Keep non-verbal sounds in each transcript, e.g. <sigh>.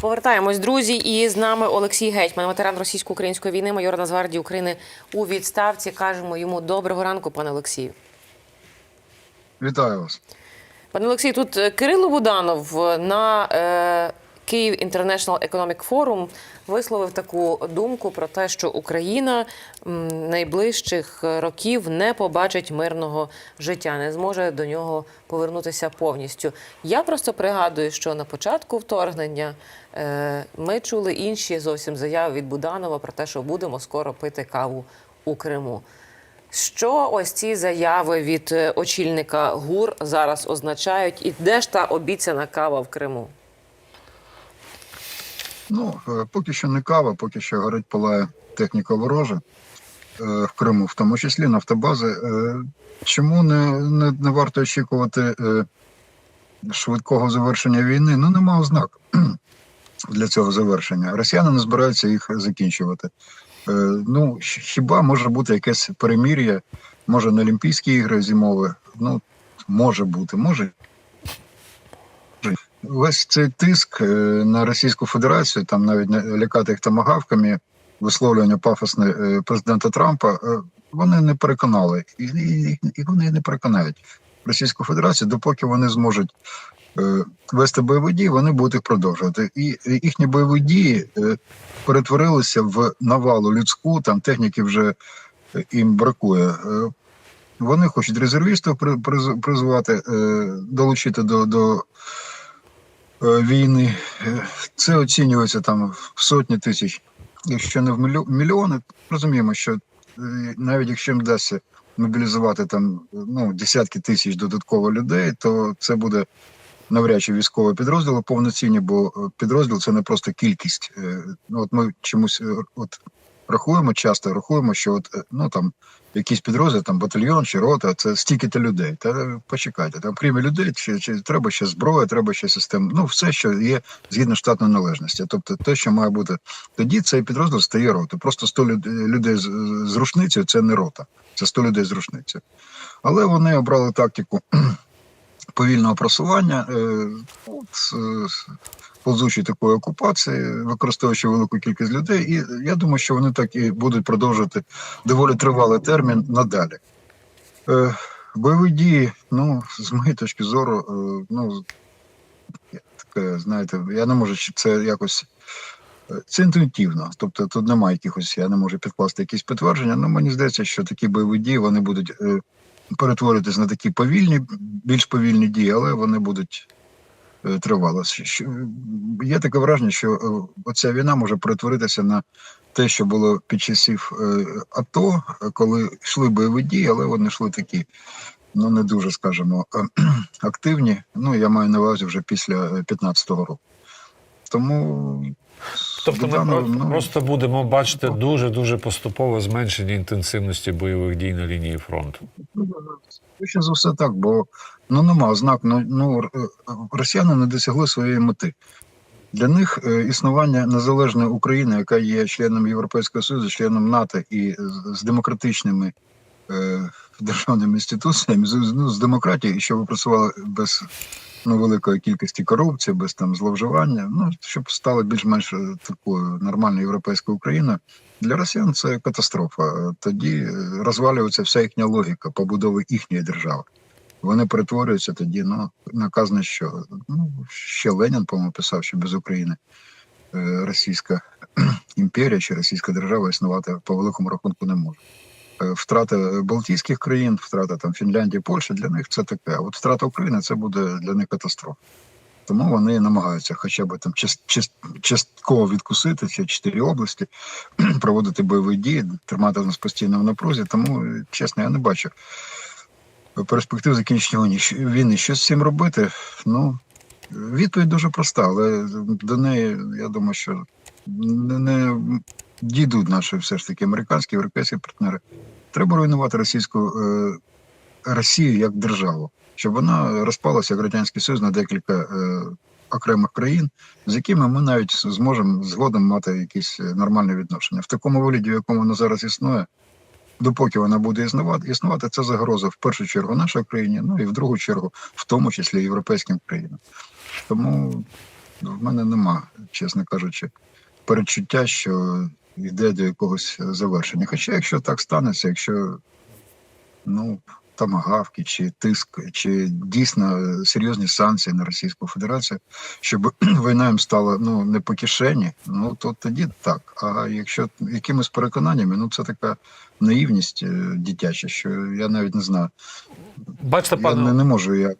Повертаємось, друзі, і з нами Олексій Гетьман, ветеран російсько-української війни, майор Нацгвардії України у відставці. Кажемо йому доброго ранку, пане Олексію. Вітаю вас. Пане Олексій, тут е, Кирило Буданов е, на е, Київ International Economic Forum висловив таку думку про те, що Україна найближчих років не побачить мирного життя, не зможе до нього повернутися повністю. Я просто пригадую, що на початку вторгнення е, ми чули інші зовсім заяви від Буданова про те, що будемо скоро пити каву у Криму. Що ось ці заяви від е, очільника ГУР зараз означають, і де ж та обіцяна кава в Криму? Ну, е, поки що не кава, поки що горить палає техніка ворожа е, в Криму, в тому числі нафтобази. Е, Чому не, не, не варто очікувати швидкого завершення війни? Ну, нема ознак <clears throat> для цього завершення. Росіяни не збираються їх закінчувати. Ну, хіба може бути якесь перемір'я, може на Олімпійські ігри зимові? Ну, може бути, може Весь цей тиск е, на Російську Федерацію, там навіть лякати їх томагавками, висловлювання пафосне е, президента Трампа, е, вони не переконали, і, і, і вони не переконають Російську Федерацію, допоки вони зможуть вести бойові дії, вони будуть їх продовжувати. І їхні бойові дії перетворилися в навалу людську, там техніки вже їм бракує. Вони хочуть резервістів при- призвати, долучити до, до війни. Е, Це оцінюється там в сотні тисяч, якщо не в мільйо- мільйони. Розуміємо, що е, навіть якщо їм вдасться мобілізувати там ну, десятки тисяч додатково людей, то це буде навряд чи військові підрозділи повноцінні, бо е, підрозділ це не просто кількість. Е, Ну, от ми чомусь е, от рахуємо, часто рахуємо, що от е, ну там якийсь підрозділ, там батальйон чи рота, це стільки-то людей. Та почекайте, там крім людей, чи, чи треба ще зброя, треба ще система. Ну, все, що є згідно штатної належності. Тобто те, що має бути тоді, цей підрозділ стає ротою. Просто 100 людей з, з рушницею це не рота, це 100 людей з рушницею. Але вони обрали тактику повільного просування, е, от, е, такої окупації, використовуючи велику кількість людей. І я думаю, що вони так і будуть продовжувати доволі тривалий термін надалі. Е, бойові дії, ну, з моєї точки зору, ну, таке, знаєте, я не можу це якось. Це інтуїтивно, тобто тут немає якихось, я не можу підкласти якісь підтвердження. Ну мені здається, що такі бойові дії вони будуть перетворюватись на такі повільні, більш повільні дії, але вони будуть е, тривало. Є таке враження, що е, оця війна може перетворитися на те, що було під часів е, АТО, коли йшли бойові дії, але вони йшли такі, ну не дуже, скажімо, <clears throat> активні. Ну я маю на увазі вже після 15-го року. Тому Тобто ми про- ну, просто будемо бачити дуже дуже поступове зменшення інтенсивності бойових дій на лінії фронту. Скоріше за все так, бо ну нема ознак. Ну, ну р- е, росіяни не досягли своєї мети. Для них е, існування незалежної України, яка є членом Європейського Союзу, членом НАТО і з, з демократичними е, державними інституціями, з, ну, з демократією, що ви працювали без ну, великої кількості корупції, без там зловживання, ну щоб стало більш-менш е, такою нормальною європейською Україною. Для росіян це катастрофа. Е, Тоді е, розвалюється вся їхня логіка побудови їхньої держави. Вони перетворюються тоді ну, наказано, що ну, ще Ленін, по-моєму, писав, що без України Російська імперія чи Російська держава існувати по великому рахунку не може. Е, Втрата Балтійських країн, втрата там Фінляндії, Польщі для них це таке. А от втрата України це буде для них катастрофа. Тому вони намагаються хоча б там част, част, частково відкусити ці чотири області, <clears throat> проводити бойові дії, тримати нас постійно в напрузі. Тому, е, чесно, я не бачу перспектив закінчення війни. Що- з цим робити? Ну, відповідь дуже проста, але до неї, я думаю, що не дійдуть наші все ж таки американські, європейські партнери. Треба руйнувати російську е, Росію як державу, щоб вона розпалася як Радянський Союз на декілька е, окремих країн, з якими ми навіть зможемо згодом мати якісь е, нормальні відношення. В такому вигляді, в якому вона зараз існує, допоки вона буде існувати, існувати, це загроза в першу чергу нашій країні, ну і в другу чергу, в тому числі європейським країнам. Тому в мене нема чесно кажучи, передчуття, що йде до якогось завершення. Хоча, якщо так станеться, якщо ну, тамагавки чи тиск, чи дійсно е, серйозні санкції на Російську Федерацію, щоб <clears throat> війна їм стала ну не по кишені, ну то тоді так. А якщо якимись переконаннями, ну це така наївність е, дитяча, що я навіть не знаю. Бачите, Я пане не, не можу я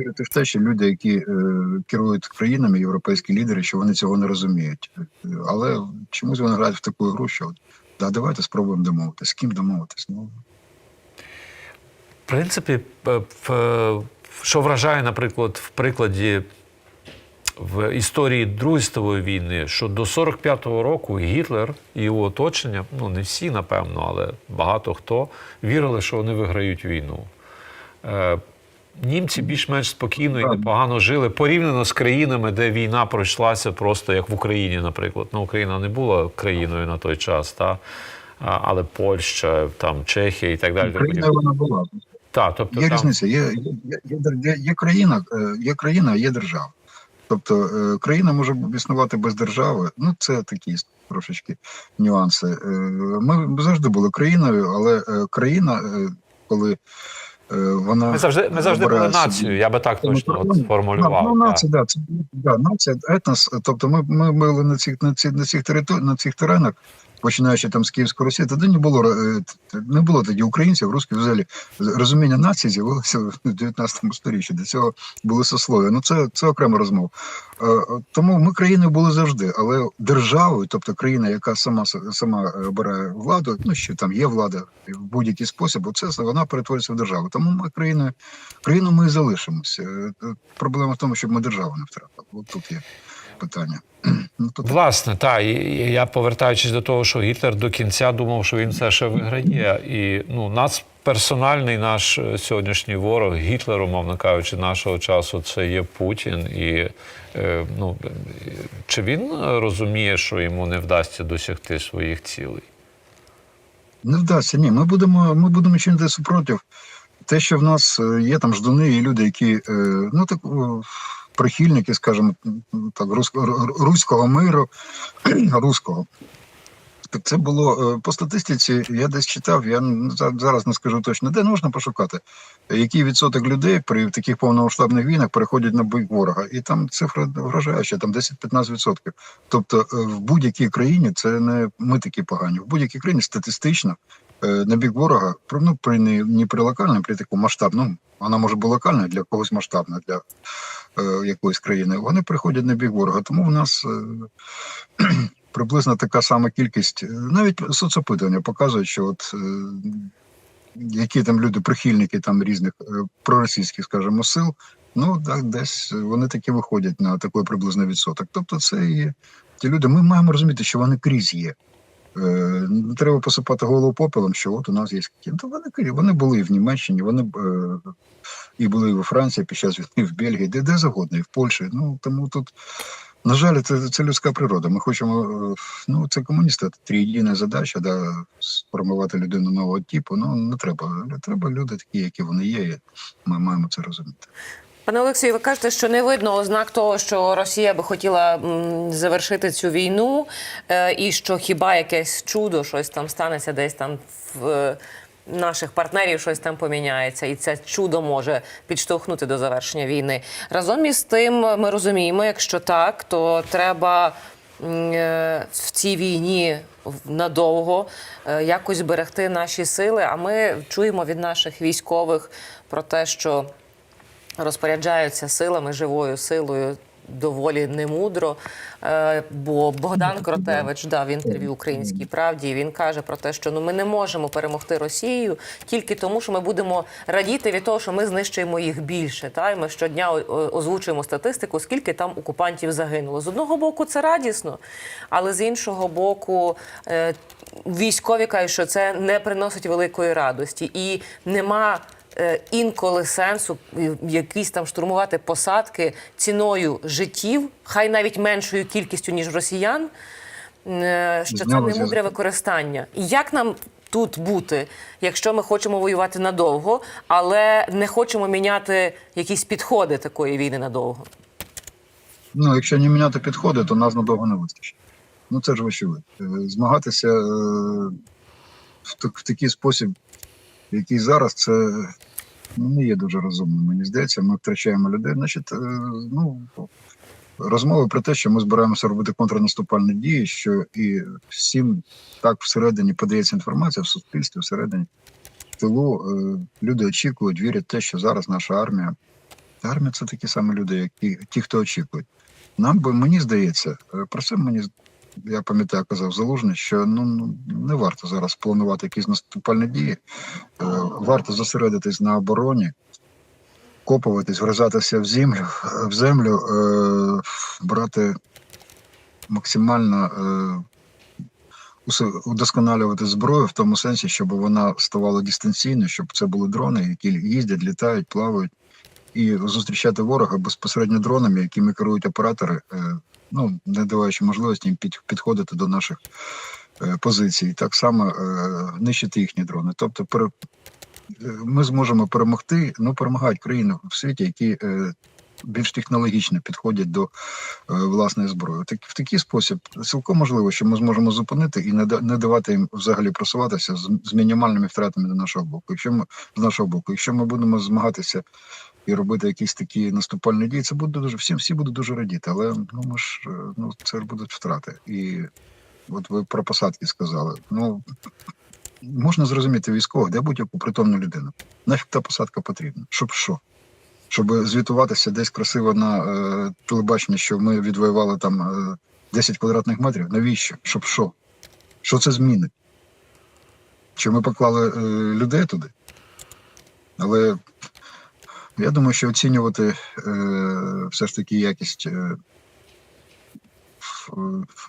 вірити в те, що люди, які е, керують країнами, європейські лідери, що вони цього не розуміють. Е, Але чомусь вони грають в таку гру, що да, давайте спробуємо домовитись. З ким домовитись? Ну В принципі, п- що вражає, наприклад, в прикладі в історії Другої війни, що до 45-го року Гітлер і його оточення, ну не всі, напевно, але багато хто вірили, що вони виграють війну. Німці більш-менш спокійно і непогано жили порівняно з країнами, де війна пройшлася просто як в Україні, наприклад. Ну, Україна не була країною на той час, та? Але Польща, там, Чехія і так далі. Україна вона була. Так, тобто Є там... різниця. Є, є, є, є, є країна, е, є країна, є держава. Тобто е, країна може існувати без держави. Ну це такі трошечки нюанси. Е, Ми завжди були країною, але країна, коли вона Ми завжди, ми завжди були націю, нацією, я би так точно от Ну, сформулював. Ну, нація, да, це да, нація, етнос. Тобто, ми, ми були на цих на цих на цих територіях, на цих теренах, починаючи там з Київської Росії, тоді не було е, не було тоді українців, русських взагалі розуміння нації з'явилося в 19 сторіччі. До цього були сослов'я. Ну це, це окрема розмова. Е, е, Тому ми країною були завжди, але державою, тобто країна, яка сама сама обирає владу, ну що там є влада в будь-який спосіб, оце вона перетворюється в державу. Тому ми країною країну ми і залишимося. Проблема в тому, щоб ми державу не втратили. От тут є питання. Ну, Власне, так. Я повертаючись до того, що Гітлер до кінця думав, що він все ще виграє. І ну, нас персональний наш е, сьогоднішній ворог, Гітлер, умовно кажучи, нашого часу, це є Путін. І е, ну, чи він розуміє, що йому не вдасться досягти своїх цілей? Не вдасться. Ні, ми будемо, ми будемо чинити супротив. Те, що в нас е, є там ждуни і люди, які ну так прихильники, скажімо, так, рус- руського миру, <clears throat> руського. Це було е, по статистиці. Я десь читав, я зараз не скажу точно, де можна пошукати, який відсоток людей при таких повномасштабних війнах переходять на бік ворога. І там цифра вражаюча, там 10-15 відсотків. Тобто е, в будь-якій країні це не ми такі погані. В будь-якій країні статистично е, на бік ворога, ну, при не, не при локальному, при такому масштабному, вона може бути локальна для когось масштабна, для якоїсь країни. Вони приходять на бік ворога. Тому в нас е, <clears throat> приблизно така сама кількість. е, Навіть соцопитування показують, що от. Е, які там люди, прихильники там різних е, проросійських, скажімо, сил, ну так десь вони таки виходять на такий приблизно відсоток. Тобто, це і ті люди. Ми маємо розуміти, що вони крізь є. Е, Не треба посипати голову попелом, що от у нас є такі. То вони. Вони були в Німеччині, вони е, і були у Франції під час війни, в Бельгії, де, де завгодно, і в Польщі. Ну тому тут. На жаль, це, це людська природа. Ми хочемо, е, ну це комуністи, трієдина задача, да, сформувати людину нового типу. Ну не треба. Треба люди такі, які вони є. і Ми маємо це розуміти. Пане Олексію, ви кажете, що не видно ознак того, що Росія би хотіла завершити цю війну, е, і що хіба якесь чудо, щось там станеться десь там в е, наших партнерів, щось там поміняється, і це чудо може підштовхнути до завершення війни. Разом із тим, ми розуміємо, якщо так, то треба. е, В цій війні надовго якось зберегти наші сили. А ми чуємо від наших військових про те, що розпоряджаються силами, живою силою доволі немудро. Е, Бо Богдан Кротевич дав інтерв'ю Українській правді. і Він каже про те, що ну ми не можемо перемогти Росію тільки тому, що ми будемо радіти від того, що ми знищуємо їх більше. Та і ми щодня озвучуємо статистику, скільки там окупантів загинуло. З одного боку, це радісно, але з іншого боку, е, військові кажуть, що це не приносить великої радості і нема інколи сенсу е, якісь там штурмувати посадки ціною життів, хай навіть меншою кількістю ніж росіян. е, Що це не мудре використання. І як нам тут бути, якщо ми хочемо воювати надовго, але не хочемо міняти якісь підходи такої війни надовго? Ну, якщо не міняти підходи, то нас надовго не вистачить. Ну це ж вочевидь. Е, Змагатися е, в такий спосіб, який зараз, це ну, не є дуже розумним. Мені здається, ми втрачаємо людей. Значить, е, ну розмови про те, що ми збираємося робити контрнаступальні дії, що і всім так всередині подається інформація в суспільстві, всередині в тилу е, люди очікують, вірять в те, що зараз наша армія. Армія це такі самі люди, які ті, хто очікують. Нам би мені здається, е, про це мені я пам'ятаю, казав Залужний, що ну ну, не варто зараз планувати якісь наступальні дії. Е, Варто зосередитись на обороні, копуватись, врізатися в землю, в землю, е, брати максимально е, удосконалювати зброю в тому сенсі, щоб вона ставала дистанційною, щоб це були дрони, які їздять, літають, плавають, і зустрічати ворога безпосередньо дронами, якими керують оператори, ну не даваючи можливості їм під, підходити до наших е, позицій, так само е, нищити їхні дрони. Тобто, е, ми зможемо перемогти, ну перемагають країни в світі, які більш технологічно підходять до власної зброї. Так в такий спосіб цілком можливо, що ми зможемо зупинити і не, не давати їм взагалі просуватися з мінімальними втратами до нашого боку. Якщо ми з нашого боку, якщо ми будемо змагатися і робити якісь такі наступальні дії, це буде дуже всім всі будуть дуже радіти. Але ну ми ж е, ну це ж будуть втрати. І от ви про посадки сказали. Ну можна зрозуміти військових, де будь-яку притомну людину. Нафіг та посадка потрібна? Щоб що? Щоб звітуватися десь красиво на е, телебаченні, що ми відвоювали там е, 10 квадратних метрів. Навіщо? Щоб що? Що це змінить? Чи ми поклали е, людей туди? Але я думаю, що оцінювати е, все ж таки якість е,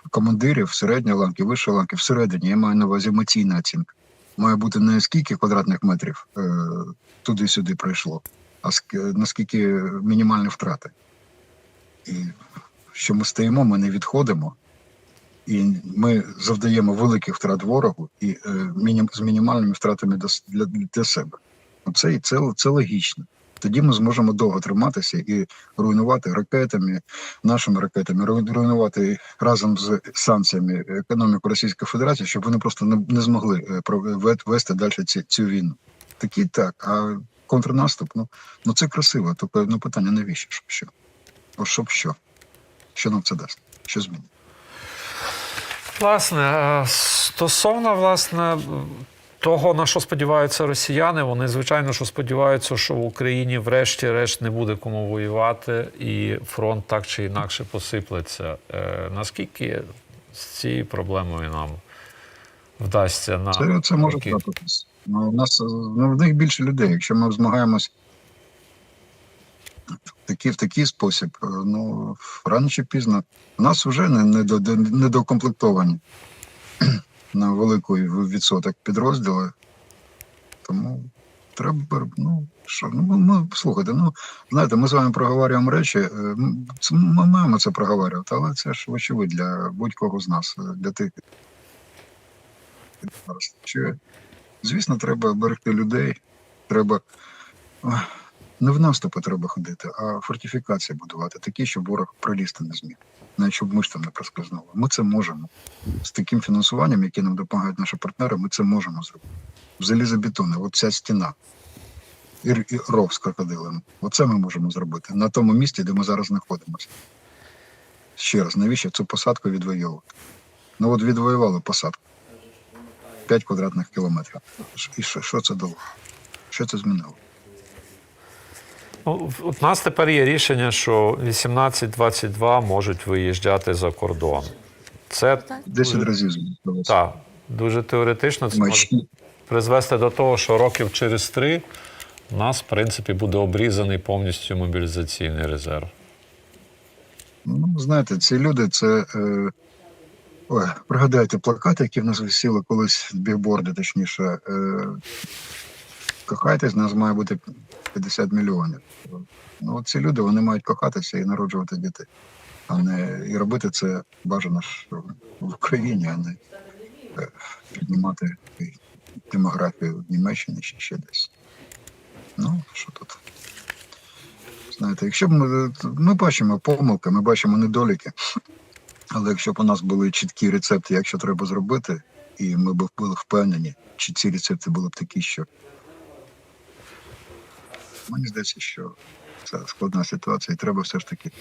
командирів середньої ланки, вищої ланки, всередині, я маю на увазі емоційна оцінка. Має бути не скільки квадратних метрів е, туди-сюди пройшло, а ск- наскільки мінімальні втрати. І що ми стоїмо, ми не відходимо, і ми завдаємо великих втрат ворогу і е, мінім, з мінімальними втратами с- для, для себе. Це, це, це логічно. Тоді ми зможемо довго триматися і руйнувати ракетами, нашими ракетами, руйнувати разом з санкціями економіку Російської Федерації, щоб вони просто не, не змогли е, вести далі ці, цю війну. Такі так, а контрнаступ, ну, ну це красиво. Тобто ну, питання навіщо? Щоб що? О, щоб що? Що нам це дасть? Що змінить? Власне, е, стосовно власне того, на що сподіваються росіяни, вони звичайно що сподіваються, що в Україні врешті-решт не буде кому воювати, і фронт так чи інакше посиплеться. Е, Наскільки з цією проблемою нам вдасться на Це, це може роки? трапитись. Ну, у нас ну, в них більше людей. Якщо ми змагаємось в такий, в такий спосіб, е, ну рано чи пізно у нас вже не, не, до- недоукомплектовані на великий відсоток підрозділи. Тому треба, ну що, ну ми, слухайте, ну знаєте, ми з вами проговорюємо речі. е, Ми маємо це проговорювати, але це ж вочевидь для будь-кого з нас, е, для тих. Звісно, треба берегти людей. Треба не в наступи треба ходити, а фортифікації будувати, такі, щоб ворог пролізти не зміг. Навіть щоб ми ж там не проскользнули. Ми це можемо. З таким фінансуванням, яке нам допомагають наші партнери, ми це можемо зробити. В залізобетоні, от ця стіна. І, ров з крокодилем. Оце ми можемо зробити на тому місці, де ми зараз знаходимося. Ще раз, навіщо цю посадку відвоювати? Ну от відвоювали посадку. 5 квадратних кілометрів. І що, що це дало? Що це змінило? Ну, у нас тепер є рішення, що 18-22 можуть виїжджати за кордон. Це 10 разів так, дуже теоретично. Це може призвести до того, що років через три у нас, в принципі, буде обрізаний повністю мобілізаційний резерв. Ну, знаєте, ці люди це. Е, ой, пригадайте плакати, які в нас висіли колись бігборди, точніше. Е, кохайтесь, нас має бути 50 мільйонів. Ну, ці люди вони мають кохатися і народжувати дітей, а не і робити це бажано ж в Україні, а не е, піднімати демографію в Німеччині чи ще десь. Ну, що тут? Знаєте, якщо б ми, ми бачимо помилки, ми бачимо недоліки, але якщо б у нас були чіткі рецепти, як що треба зробити, і ми б були впевнені, чи ці рецепти були б такі, що мені здається, що це складна ситуація, і треба все ж таки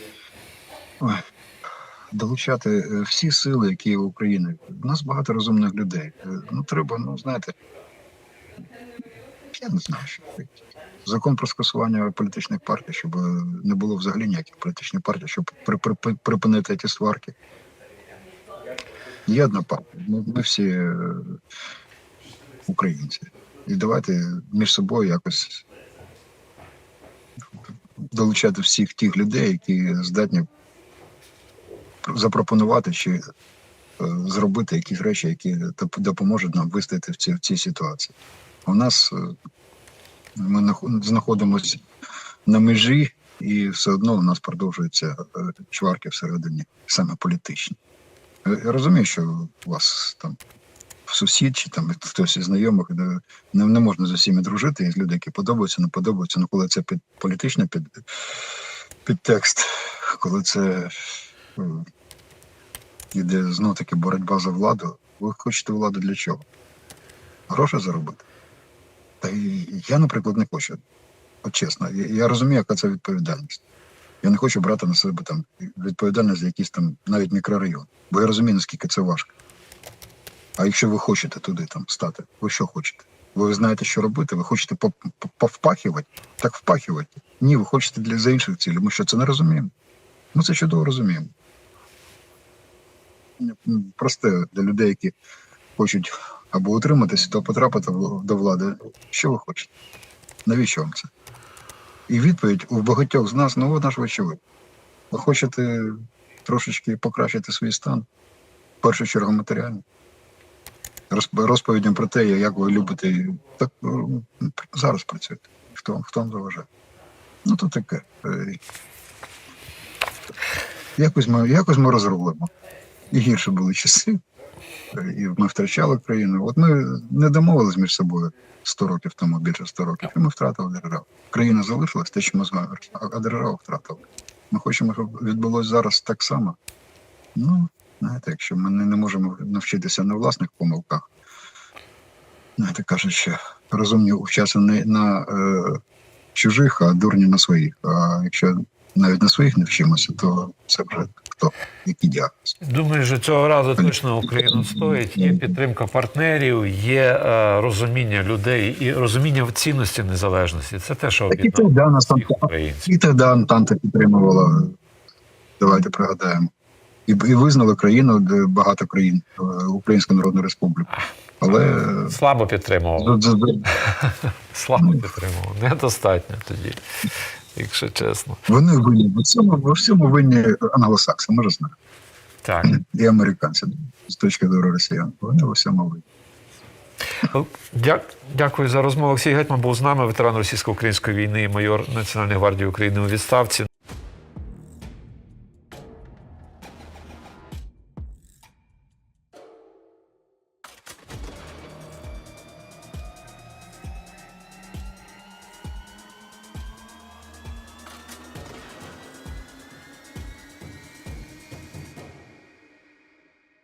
долучати е, всі сили, які є в Україні. У нас багато розумних людей. Е, Ну треба, ну знаєте, я не знаю, що. Закон про скасування політичних партій, щоб е, не було взагалі ніяких політичних партій, щоб при- при- при- припинити ці сварки. Є одна партія. Ми, ми всі українці. І давайте між собою якось долучати всіх тих людей, які здатні запропонувати чи е, зробити якісь речі, які допоможуть нам вистояти в цій, в цій ситуації. У нас е, ми знаходимося на межі, і все одно у нас продовжуються е, чварки всередині, саме політичні. Я розумію, що у вас там сусід чи там хтось із знайомих не, не можна з усіма дружити, є люди, які подобаються, не подобаються. Ну коли це під політичний під, підтекст, коли це е, іде знов таки боротьба за владу, ви хочете владу для чого? Гроші заробити. Та і я, наприклад, не хочу. От чесно, я, я розумію, яка це відповідальність. Я не хочу брати на себе там відповідальність за якийсь там навіть мікрорайон, бо я розумію, наскільки це важко. А якщо ви хочете туди там стати, ви що хочете? Ви знаєте, що робити, ви хочете повпахувати, так впахувати. Ні, ви хочете для за інших цілей. Ми що це не розуміємо? Ми це чудово розуміємо. Просте для людей, які хочуть або утриматися, то потрапити до влади. Що ви хочете? Навіщо вам це? І відповідь у багатьох з нас, ну вона ж очевидь. Ви хочете трошечки покращити свій стан, в першу чергу матеріально. Розп- Розповідям про те, як ви любите, так ну, зараз працюєте. Хто, хто вам заважає? Ну, то таке. Е, Якось ми, якось ми розрулимо. І гірше були часи, е, і ми втрачали країну. От ми не домовились між собою 100 років тому, більше 100 років, і ми втратили державу. Країна залишилась, те, що ми з вами, а а державу втратили. Ми хочемо, щоб відбулося зараз так само. Ну, знаєте, якщо ми не, можемо навчитися на власних помилках, знаєте, кажуть, що розумні вчаться не на е, чужих, а дурні на своїх. А якщо навіть на своїх не вчимося, то це вже хто, який діагноз. Думаю, що цього разу точно Україна стоїть. Є підтримка партнерів, є е, розуміння людей і розуміння в цінності незалежності. Це те, що Так і тоді нас всіх українців. І тоді Антанта підтримувала. Давайте пригадаємо. І, і визнали країну, де багато країн, е, Українську Народну Республіку. Але Слабо підтримував. <laughs> Слабо підтримував. Недостатньо тоді, якщо чесно. вони винні в всьому, во всьому винні англосакси, ми ж знаємо. Так. І американці з точки зору росіян. Вони во всьому винні. Дя- Дякую за розмову. Олексій Гетьман був з нами, ветеран російсько-української війни, майор Національної гвардії України у відставці.